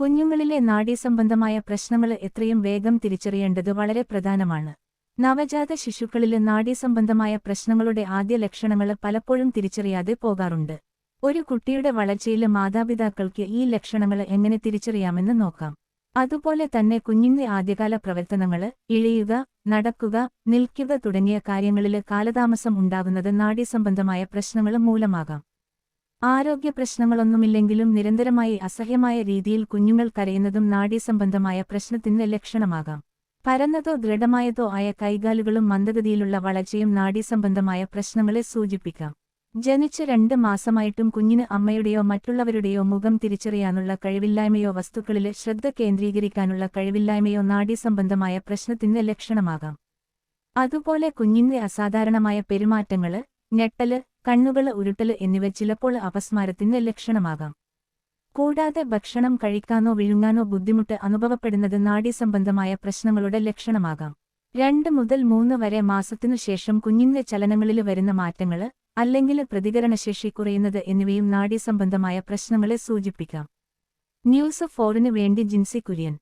കുഞ്ഞുങ്ങളിലെ നാഡീസംബന്ധമായ പ്രശ്നങ്ങൾ എത്രയും വേഗം തിരിച്ചറിയേണ്ടത് വളരെ പ്രധാനമാണ്. നവജാത ശിശുക്കളിലെ നാഡീസംബന്ധമായ പ്രശ്നങ്ങളുടെ ആദ്യ ലക്ഷണങ്ങൾ പലപ്പോഴും തിരിച്ചറിയാതെ പോകാറുണ്ട്. ഒരു കുട്ടിയുടെ വളർച്ചയിലെ മാതാപിതാക്കൾക്ക് ഈ ലക്ഷണങ്ങൾ എങ്ങനെ തിരിച്ചറിയാമെന്ന് നോക്കാം. അതുപോലെ തന്നെ കുഞ്ഞിന്റെ ആദ്യകാല പ്രവർത്തനങ്ങൾ ഇഴയുക നടക്കുക നിൽക്കുക തുടങ്ങിയ കാര്യങ്ങളിൽ കാലതാമസം ഉണ്ടാകുന്നത് നാഡീസംബന്ധമായ പ്രശ്നങ്ങൾ മൂലമാകാം. ആരോഗ്യ പ്രശ്നങ്ങളൊന്നുമില്ലെങ്കിലും നിരന്തരമായി അസഹ്യമായ രീതിയിൽ കുഞ്ഞുങ്ങൾ കരയുന്നതും നാഡീസംബന്ധമായ പ്രശ്നത്തിന്റെ ലക്ഷണമാകാം. പരന്നതോ ദൃഢമായതോ ആയ കൈകാലുകളും മന്ദഗതിയിലുള്ള വളർച്ചയും നാഡീസംബന്ധമായ പ്രശ്നങ്ങളെ സൂചിപ്പിക്കാം. ജനിച്ച് രണ്ട് മാസമായിട്ടും കുഞ്ഞിന് അമ്മയുടെയോ മറ്റുള്ളവരുടെയോ മുഖം തിരിച്ചറിയാനുള്ള കഴിവില്ലായ്മയോ വസ്തുക്കളിൽ ശ്രദ്ധ കേന്ദ്രീകരിക്കാനുള്ള കഴിവില്ലായ്മയോ നാഡീസംബന്ധമായ പ്രശ്നത്തിന്റെ ലക്ഷണമാകാം. അതുപോലെ കുഞ്ഞിന്റെ അസാധാരണമായ പെരുമാറ്റങ്ങൾ ഞെട്ടൽ കണ്ണുകൾ ഉരുട്ടൽ എന്നിവ ചിലപ്പോൾ അപസ്മാരത്തിന്റെ ലക്ഷണമാകാം. കൂടാതെ ഭക്ഷണം കഴിക്കാനോ വിഴുങ്ങാനോ ബുദ്ധിമുട്ട് അനുഭവപ്പെടുന്നത് നാഡീസംബന്ധമായ പ്രശ്നങ്ങളുടെ ലക്ഷണമാകാം. രണ്ട് മുതൽ മൂന്ന് വരെ മാസത്തിനു ശേഷം കുഞ്ഞിന്റെ ചലനങ്ങളിൽ വരുന്ന മാറ്റങ്ങൾ അല്ലെങ്കിൽ പ്രതികരണശേഷി കുറയുന്നത് എന്നിവയും നാഡീസംബന്ധമായ പ്രശ്നങ്ങളെ സൂചിപ്പിക്കാം. ന്യൂസ് ഫോറിന് വേണ്ടി ജിൻസി കുര്യൻ.